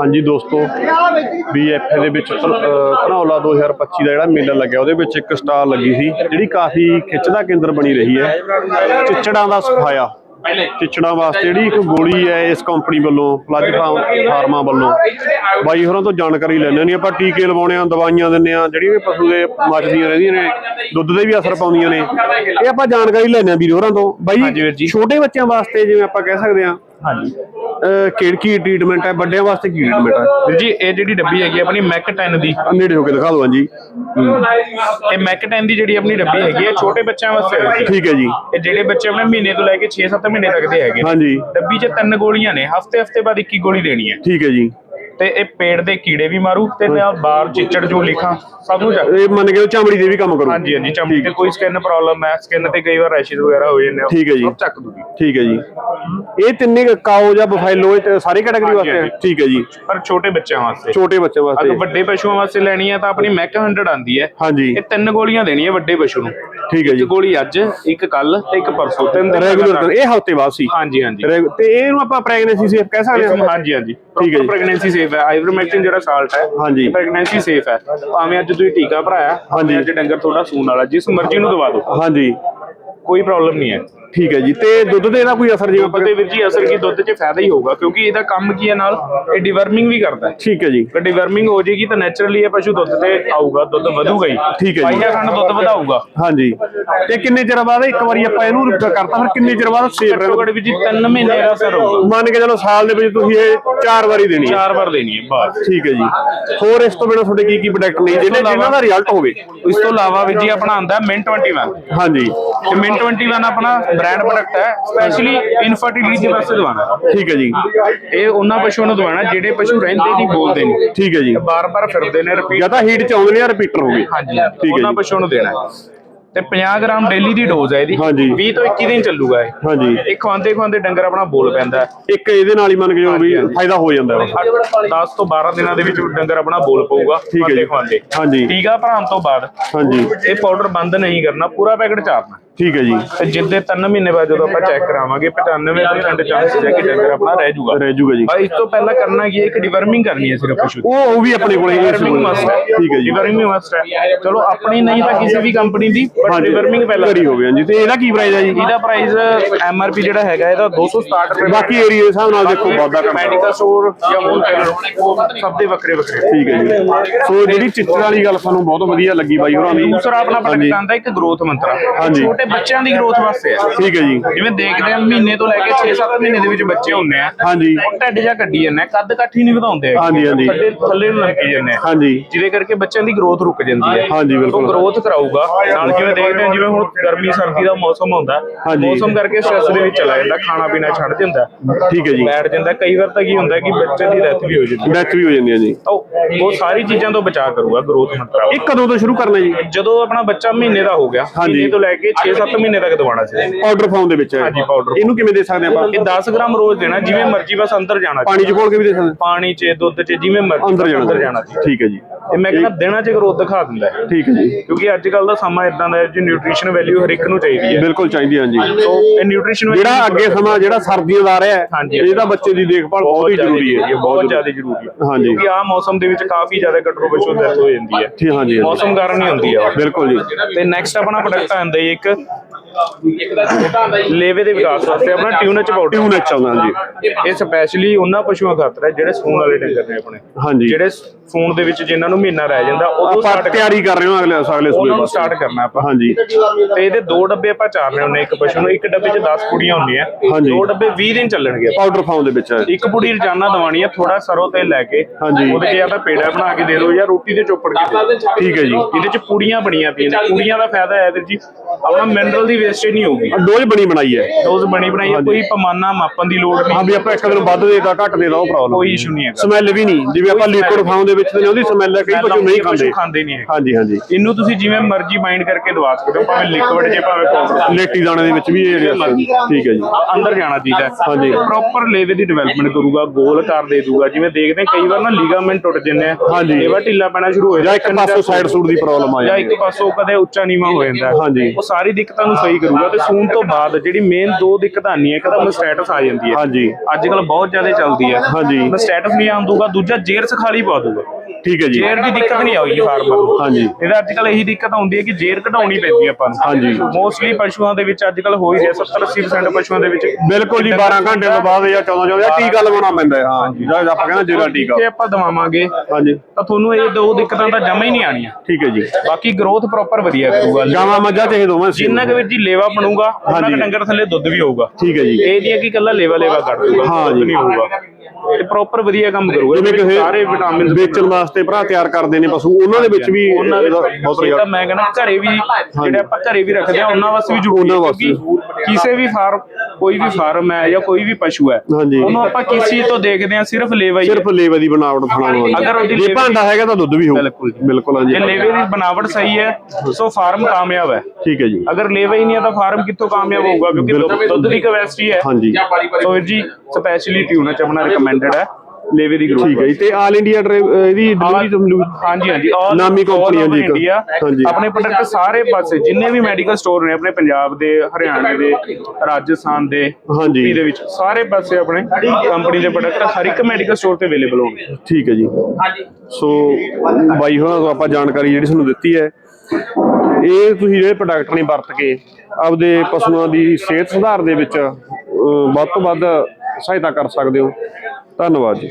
ਹਾਂਜੀ ਦੋਸਤੋ ਬੀਐਫਏ ਦੇ ਵਿੱਚ ਧਨੌਲਾ 2025 ਦਾ ਜਿਹੜਾ ਮੇਲਾ ਲੱਗਿਆ ਉਹਦੇ ਵਿੱਚ ਇੱਕ ਸਟਾਲ ਲੱਗੀ ਸੀ ਜਿਹੜੀ ਕਾਫੀ ਖਿੱਚ ਦਾ ਕੇਂਦਰ ਬਣੀ ਰਹੀ ਹੈ। ਚਿੱਚੜਾਂ ਦਾ ਸਫਾਇਆ। ਚਿੱਚੜਾਂ ਵਾਸਤੇ ਜਿਹੜੀ ਇੱਕ ਗੋਲੀ ਹੈ ਇਸ ਕੰਪਨੀ ਵੱਲੋਂ ਪਲੱਜ ਫਾਰਮਾ ਵੱਲੋਂ। ਬਾਈ ਹੋਰਾਂ ਤੋਂ ਜਾਣਕਾਰੀ ਲੈਣੇ ਨਹੀਂ ਆਪਾਂ ਟੀਕੇ ਲਵਾਉਣੇ ਆ ਦਵਾਈਆਂ ਦਿੰਨੇ ਆ ਜਿਹੜੀਆਂ ਵੀ ਪਸ਼ੂ ਦੇ ਮੱਚਦੀਆਂ ਰਹਿੰਦੀਆਂ ਨੇ ਦੁੱਧ ਦੇ ਵੀ ਅਸਰ ਪਾਉਂਦੀਆਂ ਨੇ। ਇਹ ਆਪਾਂ ਜਾਣਕਾਰੀ ਲੈਣੇ ਆ ਵੀਰ ਹੋਰਾਂ ਤੋਂ। ਬਾਈ। ਛੋਟੇ ਬੱਚਿਆਂ ਵਾਸਤੇ ਜਿਵੇਂ ਆਪਾਂ ਕਹਿ ਸਕਦੇ ਆ ਹਾਂਜੀ। ਕਿਹੜੀ ਕੀ ਟ੍ਰੀਟਮੈਂਟ ਹੈ? ਵੱਡਿਆਂ ਵਾਸਤੇ ਕੀ ਟ੍ਰੀਟਮੈਂਟ ਹੈ? ਵੀਰ ਜੀ ਇਹ ਜਿਹੜੀ ਡੱਬੀ ਹੈਗੀ ਆਪਣੀ ਮੈਕ 10 ਦੀ। ਨੇੜੇ ਹੋ ਕੇ ਦਿਖਾ ਦਿਓ ਹਾਂਜੀ। ਇਹ ਮੈਕ 10 ਦੀ ਜਿਹੜੀ ਆਪਣੀ ਡੱਬੀ ਹੈਗੀ ਆ ਛੋਟੇ ਬੱਚਿਆਂ ਵਾਸਤੇ ਹੈ ਜੀ। ਠੀਕ ਹੈ ਜੀ। ਇਹ ਜਿਹੜੇ ਬੱਚੇ ਆਪਣੇ ਮਹੀਨੇ ਤੋਂ ਲੈ ਕੇ 6-7 ਮਹੀਨੇ ਤੱਕ ਦੇ ਹੈਗੇ ਨੇ। ਹਾਂਜੀ। ਡੱਬੀ 'ਚ ਤਿੰਨ ਗੋਲੀਆਂ ਨੇ ਹਫ਼ਤੇ ਹਫ਼ਤੇ ਬਾਅਦ ਇੱਕ ਹੀ ਗੋਲੀ ਦੇਣੀ ਹੈ। ਠੀਕ ਹੈ ਜੀ। ਤੇ ਇਹ ਪੇਟ ਦੇ ਕੀੜੇ ਵੀ ਮਾਰੂ ਤੇ ਨਾਲ ਬਾਹਰ ਚਿੱਚੜ ਜੋ ਲਿਖਾਂ ਸਭ ਨੂੰ ਇਹ ਮੰਨ ਕੇ ਚਮੜੀ ਦੇ ਵੀ ਕੰਮ ਕਰੂ ਹਾਂਜੀ ਹਾਂਜੀ ਚਮੜੀ ਤੇ ਕੋਈ ਸਕਿਨ ਪ੍ਰੋਬਲਮ ਹੈ ਸਕਿਨ ਤੇ ਕਈ ਵਾਰ ਰੈਸ਼ਿਸ ਵਗੈਰਾ ਹੋ ਜਾਂਦੇ ਆ ਠੀਕ ਹੈ ਜੀ। ਚੱਕ ਦੂਗੀ। ਠੀਕ ਹੈ ਜੀ। ਇਹ ਤਿੰਨੇ ਕਾਓ ਜਾਂ ਤੇ ਸਾਰੀ ਕੈਟਾਗਰੀ ਵਾਸਤੇ? ਹੈ? ਠੀਕ ਹੈ ਜੀ। ਪਰ ਛੋਟੇ ਬੱਚਿਆਂ ਵਾਸਤੇ। ਛੋਟੇ ਬੱਚਿਆਂ ਅਗਰ ਵਾਸਤੇ। ਵੱਡੇ ਪਸ਼ੂਆਂ ਵਾਸਤੇ ਲੈਣੀ ਹੈ ਤਾਂ ਆਪਣੀ ਮੈਕ 100 ਆਂਦੀ ਹੈ। ਹਾਂਜੀ। ਇਹ ਤਿੰਨ ਗੋਲੀਆਂ ਦੇਣੀਆਂ ਵੱਡੇ ਪਸ਼ੂ ਨੂੰ। ਠੀਕ ਹੈ ਇੱਕ ਜੀ। ਗੋਲੀ ਅੱਜ ਇੱਕ ਕੱਲ ਤੇ ਇੱਕ ਪਰਸੋਂ ਤਿੰਨ ਦਿਨ ਰੈਗੂਲਰ। ਇਹ ਹਫ਼ਤੇ ਬਾਅਦ ਸੀ। ਹਾਂਜੀ ਹਾਂਜੀ। ਤੇ ਇਹਨੂੰ ਆਪਾਂ ਪ੍ਰੈਗਨੈਂਸੀ ਸੇਫ ਕਹਿ ਸਕਦੇ ਹਾਂ। ਹਾਂਜੀ ਹਾਂਜੀ। ਠੀਕ ਹੈ ਜੀ। ਪ੍ਰੈਗਨੈਂਸੀ ਸੇਫ ਹੈ। ਆਈਵਰਮੈਕਟਿਨ ਜਿਹੜਾ ਸਾਲਟ ਹੈ ਹਾਂਜੀ। ਪ੍ਰੈਗਨੈਂਸੀ ਸੇਫ ਹੈ। ਭਾਵੇਂ ਅੱਜ ਤੁਸੀਂ ਟੀਕਾ ਭਰਾਇਆ ਭਾਵੇਂ ਅੱਜ ਡੰਗਰ ਤੁਹਾਡਾ ਸੂਣ ਵਾਲਾ ਜਿਸ ਮਰਜ਼ੀ ਨੂੰ ਦਵਾ ਦਿਓ। ਹਾਂਜੀ। ਕੋਈ ਪ੍ਰੋਬਲਮ ਨਹੀਂ ਹੈ। ਠੀਕ ਹੈ ਜੀ ਤੇ ਦੁੱਧ ਦੇ ਇਹਦਾ ਕੋਈ ਅਸਰ ਜਿਵੇਂ ਦੁੱਧ ਦੇ ਹੀ ਅਸਰ ਕੀ ਦੁੱਧ 'ਚ ਫਾਇਦਾ ਹੀ ਹੋਊਗਾ ਕਿਉਂਕਿ ਇਹਦਾ ਕੰਮ ਕੀ ਹੈ ਨਾਲ? ਇਹ ਡਿਵਰਮਿੰਗ ਵੀ ਕਰਦਾ ਹੈ। ਠੀਕ ਹੈ ਜੀ। ਅਗਰ ਡਿਵਰਮਿੰਗ ਹੋ ਜਾਏਗੀ ਤਾਂ ਨੇਚਰਲੀ ਇਹ ਪਸ਼ੂ ਦੁੱਧ ਤੇ ਆਊਗਾ ਦੁੱਧ ਵਧੂਗਾ ਹੀ। ਠੀਕ ਹੈ ਜੀ। ਪਾਈਆ ਖੰਡ ਦੁੱਧ ਵਧਾਊਗਾ। ਹਾਂਜੀ। ਤੇ ਕਿੰਨੇ ਚਿਰ ਬਾਅਦ ਇੱਕ ਵਾਰੀ ਆਪਾਂ ਇਹਨੂੰ ਕਰਤਾ ਫਿਰ ਕਿੰਨੇ ਚਿਰ ਬਾਅਦ ਰਹਿੰਦਾ ਘੱਟ ਵੀ ਜੀ 3 ਮਹੀਨੇ ਦਾ ਅਸਰ ਹੋਊਗਾ। ਮੰਨ ਕੇ ਚਲੋ ਸਾਲ ਦੇ ਵਿੱਚ ਤੁਸੀਂ ਇਹ ਚਾਰ ਵਾਰੀ ਦੇਣੀ ਹੈ। ਚਾਰ ਵਾਰ ਦੇਣੀ ਹੈ ਬਸ। ਠੀਕ ਹੈ ਜੀ। ਹੋਰ ਇਸ ਤੋਂ ਬਿਨਾਂ ਤੁਹਾਡੇ ਕੀ ਕੀ ਪ੍ਰੋਡਕਟ ਨੇ? ਜਿਹੜੇ ਜਿਨ੍ਹਾਂ ਦਾ ਰਿਜ਼ਲਟ ਹੋਵੇ। ਇਸ ਤੋਂ ਇਲਾਵਾ ਵੀ ਜੀ ਆਪਣਾ ਆਂਦਾ ਮਿੰਟ 21 ਹਾਂਜੀ। ਤੇ ਮਿੰਟ 21 ਆਪਣਾ ਬ੍ਰਾਂਡ ਪ੍ਰੋਡਕਟ ਹੈ ਸਪੈਸ਼ਲੀ ਇਨਫਰਟੀਲਿਟੀ ਵਾਸਤੇ ਦਵਾਣਾ ਠੀਕ ਹੈ ਜੀ। ਇਹ ਉਹਨਾਂ ਪਸ਼ੂਆਂ ਨੂੰ ਦਵਾਣਾ ਜਿਹੜੇ ਪਸ਼ੂ ਰਹਿੰਦੇ ਨਹੀਂ ਬੋਲਦੇ ਨਹੀਂ। ਠੀਕ ਹੈ ਜੀ। ਬਾਰ-ਬਾਰ ਫਿਰਦੇ ਨੇ ਰਿਪੀਟ ਜਾਂ ਤਾਂ ਹੀਟ ਚ ਆਉਂਦੇ ਨੇ ਜਾਂ ਰਿਪੀਟਰ ਹੋ ਗਏ ਹਾਂਜੀ ਠੀਕ ਹੈ ਉਹਨਾਂ। ਪਸ਼ੂਆਂ ਨੂੰ ਦੇਣਾ ਹੈ। ਤੇ 50 ਗ੍ਰਾਮ ਡੇਲੀ ਦੀ ਡੋਜ਼ ਹੈ ਇਹਦੀ। ਹਾਂਜੀ। 20 ਤੋਂ 21 ਦਿਨ ਚੱਲੂਗਾ ਇਹ। ਹਾਂਜੀ। ਇਹ ਖਵਾਉਂਦੇ ਖਵਾਉਂਦੇ ਡੰਗਰ ਆਪਣਾ ਬੋਲ ਪੈਂਦਾ ਇੱਕ ਇਹਦੇ ਨਾਲ ਹੀ ਮੰਨ ਕੇ ਜੋ ਵੀ। ਫਾਇਦਾ ਹੋ ਜਾਂਦਾ ਹੈ 10 ਤੋਂ 12 ਦਿਨਾਂ ਦੇ ਵਿੱਚ ਡੰਗਰ ਆਪਣਾ ਬੋਲ ਪਊਗਾ ਜੀ। ਖਵਾਉਂਦੇ ਹਾਂਜੀ। ਟੀਕਾ ਭਰਾਉਣ ਤੋਂ ਬਾਅਦ ਹਾਂਜੀ। ਇਹ ਪਾਊਡਰ ਬੰਦ ਨਹੀਂ ਕਰਨਾ ਪੂਰਾ ਪੈਕਟ ਚਾਰਨਾ। ਠੀਕ ਹੈ ਜੀ। ਤੇ ਜਿੱਦੇ 3 ਮਹੀਨੇ ਬਾਅਦ ਜਦੋਂ ਆਪਾਂ ਚੈੱਕ ਕਰਾਵਾਂਗੇ 95% ਚਾਂਸ ਹੈ ਕਿ ਡੰਗਰ ਆਪਣਾ ਰਹਿ ਜਾਊਗਾ। ਰਹਿ ਜੂਗਾ ਜੀ। ਇਸ ਤੋਂ ਪਹਿਲਾਂ ਕਰਨਾ ਕੀ ਹੈ ਇੱਕ ਡਿਵਰਮਿੰਗ ਕਰਨੀ ਹੈ ਸਿਰਫ ਪਸ਼ੂ ਦੀ ਉਹ ਉਹ ਵੀ ਆਪਣੇ ਕੋਲੇ ਹੀ ਹੈ ਡਿਵਰਮਿੰਗ ਮਸਟ ਹੈ ਠੀਕ ਹੈ ਜੀ। ਡਿਵਰਮਿੰਗ ਮਸਟ ਹੈ। ਚਲੋ ਆਪਣੀ ਨਹੀਂ ਤਾਂ ਕਿਸੇ ਵੀ ਕੰਪਨੀ ਦੀ ਬਟ ਡਿਵਰਮਿੰਗ ਪਹਿਲਾਂ ਕਰੀ ਹੋ ਗਿਆ ਜੀ। ਤੇ ਇਹਦਾ ਕੀ ਪ੍ਰਾਈਸ ਹੈ ਜੀ? ਇਹਦਾ ਪ੍ਰਾਈਸ ਐਮਆਰਪੀ ਜਿਹੜਾ ਹੈਗਾ ਇਹਦਾ 267 ਰੁਪਏ ਬਾਕੀ ਏਰੀਆ ਦੇ ਹਿਸਾਬ ਨਾਲ ਦੇਖੋ ਵਾਧਾ ਘਟਾ ਮੈਡੀਕਲ ਸਟੋਰ ਜਾਂ ਹੋਲਸੇਲਰ ਸਭ ਦੇ ਵੱਖਰੇ ਵੱਖਰੇ। ਠੀਕ ਹੈ ਜੀ। ਸੋ ਜਿਹੜੀ ਚਿੱਤਰ ਵਾਲੀ ਗੱਲ ਸਾਨੂੰ ਬਹੁਤ ਵਧੀਆ ਲੱਗੀ ਬਾਈ ਹੋਰਾਂ ਦੀ। ਦੂਸਰਾ ਆਪਣਾ ਹਾਂਜੀ। ਪ੍ਰੋਡਕਟ ਆਂਦਾ ਇੱਕ ਗਰੋਥ ਮੰਤਰਾ। ਹਾਂਜੀ। ਛੋਟੇ ਬੱਚਿਆਂ ਦੀ ਗਰੋਥ ਵਾਸਤੇ ਹੈ ਠੀਕ ਹੈ ਜੀ। ਜਿਵੇਂ ਦੇਖਦੇ ਆ ਮਹੀਨੇ ਤੋਂ ਲੈ ਕੇ 6-7 ਮਹੀਨੇ ਦੇ ਵਿੱਚ ਬੱਚੇ ਹੁੰਦੇ ਆ। ਹਾਂਜੀ। ਉਹ ਢੱਡ ਜਾਂ ਕੱਢੀ ਜਾਂਦੇ ਆ। ਕੱਦ ਕੱਠ ਨਹੀਂ ਵਧਾਉਂਦੇ। ਹਾਂਜੀ, ਹਾਂਜੀ। ਥੱਲੇ ਥੱਲੇ ਨੂੰ ਲੰਕੀ ਜਾਂਦੇ ਆ। ਹਾਂਜੀ। ਜਿਹਦੇ ਕਰਕੇ ਬੱਚਿਆਂ ਦੀ ਗਰੋਥ ਰੁਕ ਜਾਂਦੀ ਹੈ। ਹਾਂਜੀ, ਬਿਲਕੁਲ। ਗਰੋਥ ਕਰਾਊਗਾ। ਨਾਲ ਜਿਵੇਂ ਦੇਖਦੇ ਆ ਜਿਵੇਂ ਹੁਣ ਗਰਮੀ ਸਰਦੀ ਦਾ ਮੌਸਮ ਹੁੰਦਾ। ਮੌਸਮ ਕਰਕੇ ਸਟ੍ਰੈਸ ਦੇ ਵਿੱਚ ਚਲਾ ਜਾਂਦਾ। ਖਾਣਾ ਪੀਣਾ ਛੱਡ ਜਾਂਦਾ ਠੀਕ ਹੈ ਜੀ। ਬੈਠ ਜਾਂਦਾ। ਕਈ ਵਾਰ ਤਾਂ ਕੀ ਹੁੰਦਾ ਕਿ ਬੱਚੇ ਦੀ ਡੈਥ ਵੀ ਹੋ ਜਾਂਦੀ ਡੈਥ ਵੀ ਹੋ ਜਾਂਦੀ ਹੈ ਜੀ। ਉਹ ਉਹ ਸਾਰੀ ਚੀਜ਼ਾਂ ਤੋਂ ਬਚਾਅ ਕਰੂਗਾ। ਗਰੋਥ ਮੰਤਰਾ ਇਹ ਕਦੋਂ ਤੋਂ ਸ਼ੁਰੂ ਕਰਨਾ ਜੀ? ਜਦੋਂ ਆਪਣਾ ਬੱਚਾ ਮਹੀਨੇ ਦਾ ਹੋ ਗਿਆ। ਮਹੀਨੇ ਤੋਂ ਲੈ ਕੇ 6-7 ਮਹੀਨੇ ਤੱਕ ਦਵਾਉਣਾ ਸੀ। ਪਾਊਡਰ ਫਾਰਮ ਦੇ ਵਿੱਚ ਹਾਂਜੀ, powder ਇਹਨੂੰ ਕਿਵੇਂ ਦੇ ਸਕਦੇ ਆਪਾਂ? ਇਹ 10 ਗ੍ਰਾਮ ਰੋਜ਼ ਦੇਣਾ ਜਿਵੇਂ ਮਰਜ਼ੀ ਬਸ ਅੰਦਰ ਜਾਣਾ ਪਾਣੀ ਚ ਘੋਲ ਕੇ ਵੀ ਦੇ ਸਕਦੇ। ਪਾਣੀ 'ਚ ਦੁੱਧ 'ਚ ਜਿਵੇਂ ਮਰਜ਼ੀ ਅੰਦਰ ਜਾਣਾ। ਅੰਦਰ ਜਾਣਾ ਠੀਕ ਹੈ ਜੀ। ਇਹ ਮੈਂ ਕਹਿੰਦਾ ਦਿਨਾਂ 'ਚ ਗਰੋਥ ਦਿਖਾ ਦਿੰਦਾ ਹੈ। ਠੀਕ ਹੈ ਜੀ। ਕਿਉਂਕਿ ਅੱਜ ਕੱਲ ਦਾ ਸਮਾਂ ਇਦਾਂ ਦਾ ਹੈ ਜੀ ਨਿਊਟ੍ਰੀਸ਼ਨ ਵੈਲਿਊ ਹਰ ਇੱਕ ਨੂੰ ਚਾਹੀਦੀ ਹੈ। ਬਿਲਕੁਲ ਚਾਹੀਦੀ ਹੈ ਜੀ ਸੋ ਇਹ ਨਿਊਟ੍ਰੀਸ਼ਨ ਜਿਹੜਾ ਅੱਗੇ ਸਮਾਂ ਜਿਹੜਾ ਸਰਦੀਆਂ ਦਾ ਆ ਰਿਹਾ ਹੈ। ਇਹਦਾ ਬੱਚੇ ਦੀ ਦੇਖਭਾਲ ਬਹੁਤ ਹੀ ਜ਼ਰੂਰੀ ਹੈ ਇਹ ਬਹੁਤ ਜ਼ਿਆਦਾ ਜ਼ਰੂਰੀ ਹੈ। ਹਾਂਜੀ। ਕਿਉਂਕਿ ਆਹ ਮੌਸਮ ਦੇ ਵਿੱਚ ਕਾਫੀ ਜ਼ਿਆਦਾ ਕਟਰੂ ਬੱਚੂ ਡੈਥ ਹੋ ਜਾਂਦੀ ਹੈ। ਠੀਕ ਹਾਂਜੀ ਹਾਂਜੀ। ਮੌਸਮ ਕਾਰਨ ਹੀ ਹੁੰਦੀ ਹੈ। ਉਹ। ਬਿਲਕੁਲ ਜੀ। ਤੇ ਨੈਕਸਟ ਆਪਣਾ ਪ੍ਰੋਡਕਟ ਆਂਦਾ ਜੀ ਇੱਕ ਲੇਵੇ ਦੇ ਵਿਕਾਸ ਵਾਸਤੇ ਆਪਣਾ ਟਿਊਨਚ ਪਾਊਡਰ। ਟਿਊਨ ਐਚ ਆਉਂਦਾ ਜੀ ਇਹ ਸਪੈਸ਼ਲੀ ਉਹਨਾਂ ਪਸ਼ੂਆਂ ਖਾਤਰ ਹੈ ਜਿਹੜੇ ਸੂਣ ਵਾਲੇ ਡੰਗਰ ਨੇ ਆਪਣੇ। ਹਾਂਜੀ। ਜਿਹੜੇ ਸੂਣ ਦੇ ਵਿੱਚ ਜਿਨ੍ਹਾਂ ਨੂੰ ਮਹੀਨਾ ਰਹਿ ਜਾਂਦਾ ਉਦੋਂ ਸਟਾਰਟ ਤਿਆਰੀ ਕਰ ਰਹੇ ਹਾਂ ਅਗਲੇ ਅਗਲੇ ਉਹਨਾਂ ਨੂੰ ਸਟਾਰਟ ਕਰਨਾ ਆਪਾਂ। ਹਾਂਜੀ। ਤੇ ਇਹਦੇ ਦੋ ਡੱਬੇ ਆਪਾਂ ਚਾਰਨੇ ਹੁੰਦੇ ਇੱਕ ਪਸ਼ੂ ਨੂੰ ਇੱਕ ਡੱਬੇ 'ਚ 10 ਪੁੜੀਆਂ ਹੁੰਦੀਆਂ। ਦੋ ਡੱਬੇ 20 ਦਿਨ ਚੱਲਣਗੇ। ਪਾਊਡਰ ਫਾਰਮ ਦੇ ਵਿੱਚ ਇੱਕ ਪੁੜੀ ਰੋਜ਼ਾਨਾ ਦਵਾਣੀ ਹੈ ਥੋੜਾ ਸਰੋਂ ਤੇਲ ਲੈ ਕੇ। ਉਹਦੇ 'ਚ ਜਾਂ ਤਾਂ ਪੇੜਾ ਬਣਾ ਕੇ ਦੇ ਦਿਓ ਜਾਂ ਰੋਟੀ ਦੇ ਚੋਪੜ ਕੇ ਦੇ ਠੀਕ ਹੈ ਜੀ। ਇਹਦੇ 'ਚ ਪੁੜੀਆਂ ਬਣੀਆਂ ਪਈਆਂ ਨੇ। ਪੁੜੀਆਂ ਦਾ ਫਾਇਦਾ ਹੈ ਵੀਰ ਜੀ ਆਪਣਾ ਮਿਨਰਲ ਦੀ ਵੇਸਟੇਜ ਨਹੀਂ ਹੋਊਗੀ। ਡੋਜ਼ ਬਣੀ ਬਣਾਈ ਹੈ। ਡੋਜ਼ ਬਣੀ ਬਣਾਈ ਹੈ ਕੋਈ ਪਮਾਨਾ ਮਾਪਣ ਦੀ ਲੋੜ ਹਾਂ ਨਹੀਂ ਵੀ ਆਪਾਂ ਇੱਕ ਦਿਨ ਵੱਧ ਦੇਦਾ ਘੱਟ ਦੇਦਾ ਉਹ ਪ੍ਰੋਬਲਮ ਕੋਈ ਇਸ਼ੂ ਨਹੀਂ ਹੈਗਾ। ਸਮੈਲ ਵੀ ਨਹੀਂ। ਜਿਵੇਂ ਆਪਾਂ smell ਫਾਰਮ ਦੇ ਵਿੱਚ ਨੇ ਉਹਦੀ ਸਮੈਲ ਹੈ ਕਈ ਪਸ਼ੂ ਨਹੀਂ ਖਾਂਦੇ। ਖਾਂਦੇ ਨਹੀਂ ਹਾਂਜੀ ਹਾਂਜੀ। ਇਹਨੂੰ ਤੁਸੀਂ ਜਿਵੇਂ ਮਰਜ਼ੀ ਬਾਈਂਡ ਕਰਕੇ ਦਵਾ ਸਕਦੇ ਹੋ ਭਾਵੇਂ ਲਿਕਵਿਡ ਜੇ ਭਾਵੇਂ ਪਾਊਡਰ ਲੇਟੀ ਦਾਣੇ ਦੇ ਵਿੱਚ ਵੀ ਇਹ ਠੀਕ ਹੈ ਜੀ। ਅੰਦਰ ਜਾਣਾ ਚਾਹੀਦਾ ਹਾਂਜੀ। ਪ੍ਰੋਪਰ ਲੇਵੇ ਦੀ ਡਿਵੈਲਪਮੈਂਟ ਕਰੂਗਾ ਗੋਲ ਕਰ ਦੇ ਦੂਗਾ। ਜਿਵੇਂ ਦੇਖਦੇ ਹਾਂ ਕਈ ਵਾਰ ਨਾ ਲੀਗਾਮੈਂਟ ਟੁੱਟ ਜਾਂਦੇ ਆ। ਹਾਂਜੀ। ਲੇਵਾ ਢਿੱਲਾ ਪੈਣਾ ਸ਼ੁਰੂ ਹੋ ਜਾਂ ਜਾਂਦਾ। ਇੱਕ ਪਾਸੋਂ ਸਾਈਡ ਸੂਟ ਦੀ ਪ੍ਰੋਬਲਮ ਆ ਜਾਂ ਜਾਂਦੀ ਇੱਕ ਪਾਸੋਂ ਕਦੇ ਉੱਚਾ ਨੀਵਾ ਹੋ ਜਾਂਦਾ। ਹੈ। ਹਾਂਜੀ। ਉਹ ਸਾਰੀ ਦਿੱਕਤਾਂ ਨੂੰ ਸਹੀ ਕਰੂਗਾ ਤੇ ਸੂਣ ਤੋਂ ਬਾਅਦ ਜਿਹੜੀ ਮੇਨ ਦੋ ਦਿੱਕਤਾਂ ਆਉਂਦੀਆਂ ਇੱਕ ਤਾਂ ਮਸਟੈਟਸ ਆ ਜਾਂਦੀ ਹੈ। ਹਾਂਜੀ। ਅੱਜ ਕੱਲ ਬਹੁਤ ਜ਼ਿਆਦਾ ਚੱਲਦੀ ਹੈ। ਹਾਂਜੀ। ਮਸਟੈਟਸ ਨਹੀਂ ਆਉਂਦੂਗਾ ਦੂਜਾ ਜੇਰ ਸਖਾਲੀ ਪਾ ਦੂਗਾ ਠੀਕ ਹੈ ਜੀ। ਜੇਰ ਦੀ ਦਿੱਕਤ ਨਹੀਂ ਆਉਗੀ ਫਾਰਮਰ ਨੂੰ। ਹਾਂਜੀ। ਇਹਦਾ ਅੱਜ ਕੱਲ ਇਹੀ ਦਿੱਕਤ ਆਉਂਦੀ ਹੈ ਕਿ ਜੇਰ ਘਟਾਉਣੀ ਪੈਂਦੀ ਹੈ ਆਪਾਂ ਨੂੰ। ਹਾਂਜੀ। ਮੋਸਟਲੀ ਪਸ਼ੂਆਂ ਦੇ ਵਿੱਚ ਅੱਜ ਕੱਲ ਹੋ ਹੀ ਰਿਹਾ 70 80% ਪਸ਼ੂਆਂ ਦੇ ਵਿੱਚ। ਬਿਲਕੁਲ ਜੀ 12 ਘੰਟੇ ਤੋਂ ਬਾਅਦ ਜਾਂ 14 14 ਟੀਕਾ ਲਗਾਉਣਾ ਪੈਂਦਾ ਹੈ। ਹਾਂ ਜੀ ਜਾਂ ਆਪਾਂ ਕਹਿੰਦੇ ਜੇਰਾ ਟੀਕਾ। ਜੇ ਆਪਾਂ ਦਵਾਵਾਂਗੇ ਹਾਂਜੀ। ਤਾਂ ਤੁਹਾਨੂੰ ਇਹ ਦੋ ਦਿੱਕਤਾਂ ਤਾਂ ਜਮਾ ਹੀ ਨਹੀਂ ਆਣੀਆਂ ਠੀਕ ਹੈ ਜੀ। ਬਾਕੀ ਗਰੋਥ ਪ੍ਰੋਪਰ ਵਧੀਆ ਕਰੂਗਾ। ਗਾਵਾਂ ਮੱਝਾਂ ਚਾਹੇ ਦੋਵਾਂ ਸੀ ਜਿੰਨਾ ਕੁ ਵਿੱਚ ਜੀ ਲੇਵਾ ਬਣੂਗਾ ਉਹਨਾਂ। ਕੁ ਡੰਗਰ ਥੱਲੇ ਦੁੱਧ ਵੀ ਹੋਊਗਾ। ਠੀਕ ਹੈ ਜੀ। ਇਹ ਨਹੀਂ ਹੈ ਕਿ ਕੱਲਾ ਲੇਵਾ ਲੇਵਾ ਕੱਢ ਦੂਗਾ। ਹਾਂ ਜੀ। ਨਹੀਂ ਹੋਊਗਾ। ਤੇ ਪ੍ਰੋਪਰ ਵਧੀਆ ਕੰਮ ਕਰੂਗਾ ਜਿਵੇਂ ਕਿਸੇ ਸਾਰੇ ਵਿਟਾਮਿਨ ਵੇਚਣ ਵਾਸਤੇ ਭਰਾ ਤਿਆਰ ਕਰਦੇ ਨੇ ਪਸ਼ੂ ਉਹਨਾਂ ਦੇ ਵਿੱਚ ਵੀ ਉਹਨਾਂ ਦੇ ਇਹਦਾ ਬਹੁਤ ਤਾਂ ਮੈਂ ਕਹਿੰਦਾ ਘਰੇ ਵੀ ਜਿਹੜੇ ਆਪਾਂ ਘਰੇ ਵੀ ਰੱਖਦੇ ਆ ਉਹਨਾਂ ਵਾਸਤੇ ਵੀ ਜ਼ਰੂਰੀ ਹੈ ਉਹਨਾਂ ਵਾਸਤੇ। ਕਿਉਂਕਿ ਕਿਸੇ ਵੀ ਫਾਰਮ ਕੋਈ ਵੀ ਫਾਰਮ ਹੈ ਜਾਂ ਕੋਈ ਵੀ ਪਸ਼ੂ ਹੈ ਹਾਂਜੀ। ਉਹਨੂੰ ਆਪਾਂ ਕਿਸ ਚੀਜ਼ ਤੋਂ ਦੇਖਦੇ ਆ ਸਿਰਫ ਲੇਵਾ ਹੀ ਹੈ। ਸਿਰਫ ਲੇਵੇ ਦੀ ਬਣਾਵਟ ਥਾਣਾ ਅਗਰ ਉਹਦੀ ਜੇ। ਲੇਵੇ ਭਾਂਡਾ ਹੈਗਾ ਤਾਂ ਦੁੱਧ ਵੀ ਹੋਊ। ਬਿਲਕੁਲ। ਬਿਲਕੁਲ ਹਾਂਜੀ। ਜੇ ਲੇਵੇ ਦੀ ਬਣਾਵਟ ਸਹੀ ਹੈ ਸੋ ਫਾਰਮ ਕਾਮਯਾਬ ਹੈ। ਠੀਕ ਹੈ ਜੀ। ਅਗਰ ਲੇਵਾ ਹੀ ਨਹੀਂ ਹੈ ਤਾਂ ਫਾਰਮ ਕਿੱਥੋਂ ਕਾਮਯਾਬ ਹੋਊਗਾ? ਕਿਉਂਕਿ ਦੁੱਧ- ਦੁੱਧ ਦੀ ਕੈਪੈਸਿਟੀ ਹੈ। ਹਾਂਜੀ। ਸੋ ਵੀਰ ਜੀ ਸਪੈਸ਼ਲੀ ਟਿਊਨਾ ਰਿਕਮੈਂਡਡ ਹੈ। ਲੇਵੇ ਦੀ ਗਰੋਥ ਠੀਕ ਹੈ ਜੀ ਤੇ ਆਲ ਇੰਡੀਆ ਇਹਦੀ ਡਿਲੀਵਰੀ ਤੋਂ ਮਿਲੂਗੀ ਹਾਂਜੀ ਹਾਂਜੀ ਨਾਮੀ over ਜੀ ਹਾਂਜੀ। ਆਪਣੇ ਪ੍ਰੋਡਕਟ ਸਾਰੇ ਪਾਸੇ ਜਿੰਨੇ ਵੀ ਮੈਡੀਕਲ ਸਟੋਰ ਨੇ ਆਪਣੇ ਪੰਜਾਬ ਦੇ ਹਰਿਆਣਾ ਦੇ ਰਾਜਸਥਾਨ ਦੇ ਹਾਂਜੀ। ਯੂਪੀ ਦੇ ਵਿੱਚ ਸਾਰੇ ਪਾਸੇ ਆਪਣੇ ਕੰਪਨੀ ਦੇ ਪ੍ਰੋਡਕਟ ਹਰ ਇੱਕ ਮੈਡੀਕਲ ਸਟੋਰ ਤੇ ਅਵੇਲੇਬਲ ਹੋਣਗੇ। ਠੀਕ ਹੈ ਜੀ। ਸੋ ਬਾਈ ਹੋਣਾ ਤੋਂ ਆਪਾਂ ਜਾਣਕਾਰੀ ਜਿਹੜੀ ਤੁਹਾਨੂੰ ਦਿੱਤੀ ਹੈ ਇਹ ਤੁਸੀਂ ਜਿਹੜੇ ਪ੍ਰੋਡਕਟ ਨੇ ਵਰਤ ਕੇ ਆਪਦੇ ਪਸ਼ੂਆਂ ਦੀ ਸਿਹਤ ਸੁਧਾਰ ਦੇ ਵਿੱਚ ਵੱਧ ਤੋਂ ਵੱਧ ਸਹਾਇਤਾ ਕਰ ਸਕਦੇ ਹੋ। ਧੰਨਵਾਦ ਜੀ।